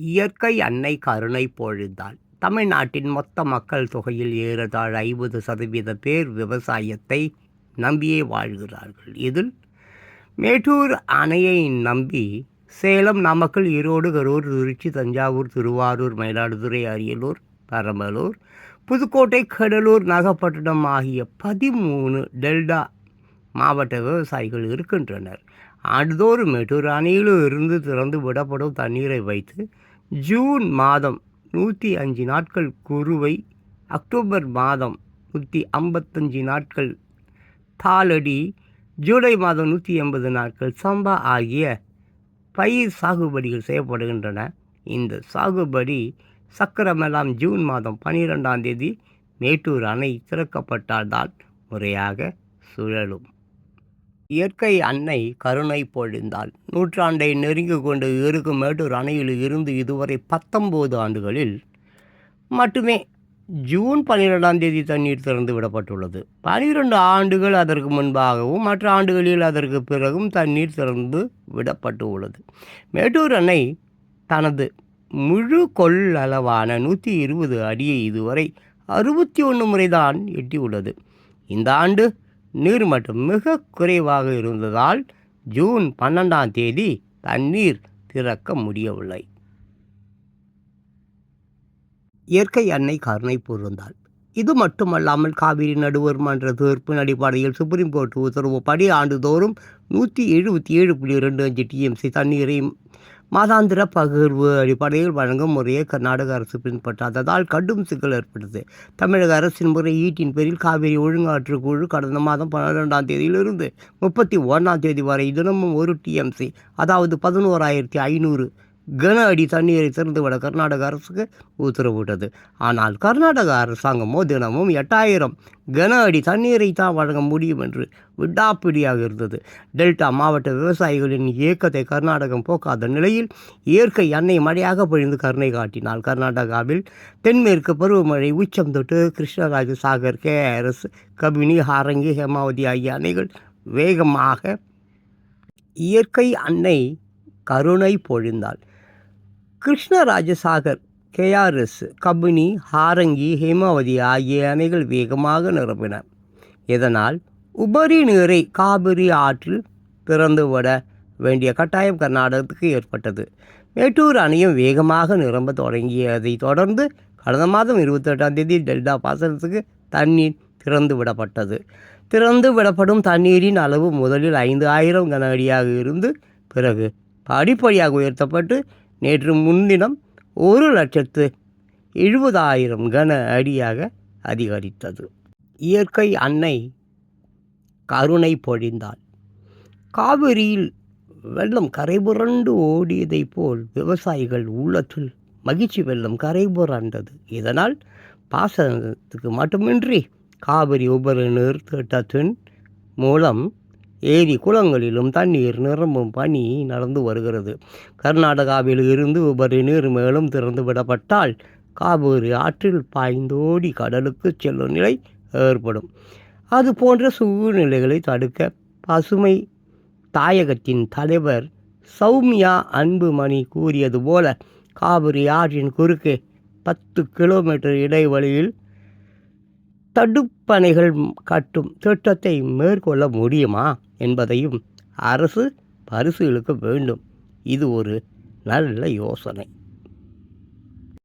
இயற்கை அன்னை கருணை பொழுந்தால் தமிழ்நாட்டின் மொத்த மக்கள் தொகையில் ஏறதாழ் ஐம்பது சதவீத பேர் விவசாயத்தை நம்பியே வாழ்கிறார்கள். இதில் மேட்டூர் அணையை நம்பி சேலம் நாமக்கல் ஈரோடு கரூர் திருச்சி தஞ்சாவூர் திருவாரூர் மயிலாடுதுறை அரியலூர் பெரம்பலூர் புதுக்கோட்டை கடலூர் நாகப்பட்டினம் ஆகிய பதிமூணு டெல்டா மாவட்ட விவசாயிகள் இருக்கின்றனர். ஆண்டுதோறும் மேட்டூர் அணையிலும் இருந்து திறந்து விடப்படும் தண்ணீரை வைத்து ஜூன் மாதம் நூற்றி அஞ்சு நாட்கள் குருவை அக்டோபர் மாதம் நூற்றி ஐம்பத்தஞ்சு நாட்கள் தாளடி ஜூலை மாதம் நூற்றி எண்பது நாட்கள் சம்பா ஆகிய பயிர் சாகுபடிகள் செய்யப்படுகின்றன. இந்த சாகுபடி சக்கரமெல்லாம் ஜூன் மாதம் பனிரெண்டாம் தேதி மேட்டூர் அணை திறக்கப்பட்டால்தான் முறையாக சுழலும். இயற்கை அன்னை கருணை பொழிந்தாள். நூற்றாண்டை நெருங்கி கொண்டு இருக்கும் மேட்டூர் அணையில் இருந்து இதுவரை பத்தொம்போது ஆண்டுகளில் மட்டுமே ஜூன் பன்னிரெண்டாம் தேதி தண்ணீர் திறந்து விடப்பட்டுள்ளது. பனிரெண்டு ஆண்டுகள் அதற்கு முன்பாகவும் மற்ற ஆண்டுகளில் அதற்கு பிறகும் தண்ணீர் திறந்து விடப்பட்டு உள்ளது மேட்டூர் அணை தனது முழு கொள்ளளவான நூற்றி இருபது அடியை இதுவரை அறுபத்தி ஒன்று முறைதான் எட்டியுள்ளது. இந்த ஆண்டு நீர்மட்டம் மிக குறைவாக இருந்ததால் ஜூன் பன்னெண்டாம் தேதி தண்ணீர் திறக்க முடியவில்லை. இயற்கை அன்னை கருணை கூர்ந்தாள். இது மட்டுமல்லாமல் காவிரி நடுவர் மன்ற தீர்ப்பின் அடிப்படையில் சுப்ரீம் கோர்ட் உத்தரவுப்படி ஆண்டுதோறும் நூற்றி எழுபத்தி ஏழு புள்ளி ரெண்டு அஞ்சு டிஎம்சி தண்ணீரையும் மாதாந்திர பகிர்வு அடிப்படையில் வழங்கும் முறையை கர்நாடக அரசு பின்பற்றாததால் கடும் சிக்கல் ஏற்பட்டது. தமிழக அரசின் முறை ஈட்டின் பேரில் காவிரி ஒழுங்காற்று குழு கடந்த மாதம் பன்னிரெண்டாம் தேதியிலிருந்து முப்பத்தி ஒன்றாம் தேதி வரை தினமும் ஒரு டிஎம்சி அதாவது பதினோராயிரத்தி ஐநூறு கன அடி தண்ணீரை திறந்துவிட கர்நாடக அரசுக்கு உத்தரவிட்டது. ஆனால் கர்நாடக அரசாங்கமோ தினமும் எட்டாயிரம் கன அடி தண்ணீரை தான் வழங்க முடியும் என்று விடாப்பிடியாக இருந்தது. டெல்டா மாவட்ட விவசாயிகளின் இயக்கத்தை கர்நாடகம் போக்காத நிலையில் இயற்கை அன்னை மழையாக பொழிந்து கருணை காட்டினால் கர்நாடகாவில் தென்மேற்கு பருவமழை உச்சம் தொட்டு கிருஷ்ணராஜ சாகர் கேஆர்எஸ் கபினி ஹாரங்கி ஹேமாவதி ஆகிய அணைகள் வேகமாக இயற்கை அன்னை கருணை பொழிந்தாள். கிருஷ்ணராஜசாகர் கேஆர்எஸ் கபினி ஹாரங்கி ஹேமாவதி ஆகிய அணைகள் வேகமாக நிரம்பின. இதனால் உபரி நீரை காவிரி ஆற்றில் திறந்துவிட வேண்டிய கட்டாயம் கர்நாடகத்துக்கு ஏற்பட்டது. மேட்டூர் அணையும் வேகமாக நிரம்ப தொடங்கியதை தொடர்ந்து கடந்த மாதம் இருபத்தெட்டாம் தேதி டெல்டா பாசனத்துக்கு தண்ணீர் திறந்து விடப்பட்டது திறந்து விடப்படும் தண்ணீரின் அளவு முதலில் ஐந்து ஆயிரம் கன அடியாக இருந்து பிறகு படிப்படியாக உயர்த்தப்பட்டு நேற்று முன்தினம் ஒரு லட்சத்து எழுபதாயிரம் கன அடியாக அதிகரித்தது. இயற்கை அன்னை கருணை பொழிந்தாள். காவிரியில் வெள்ளம் கரைபுரண்டு ஓடியதைப் போல் விவசாயிகள் உள்ளத்தில் மகிழ்ச்சி வெள்ளம் கரைபுரண்டது இதனால் பாசனத்துக்கு மட்டுமின்றி காவிரி உபரி நீர் திட்டத்தின் மூலம் ஏரி குளங்களிலும் தண்ணீர் நிரம்பும் பணி நடந்து வருகிறது. கர்நாடகாவில் இருந்து உபரி நீர் மேலும் திறந்து விடப்பட்டால் காவிரி ஆற்றில் பாய்ந்தோடி கடலுக்கு செல்லும் நிலை ஏற்படும். அது போன்ற சூழ்நிலைகளை தடுக்க பசுமை தாயகத்தின் தலைவர் சௌமியா அன்புமணி கூறியது போல காவிரி ஆற்றின் குறுக்கே பத்து கிலோமீட்டர் இடைவெளியில் தடுப்பணைகள் கட்டும் திட்டத்தை மேற்கொள்ள முடியுமா என்பதையும் அரசு பரிசீலிக்க வேண்டும். இது ஒரு நல்ல யோசனை.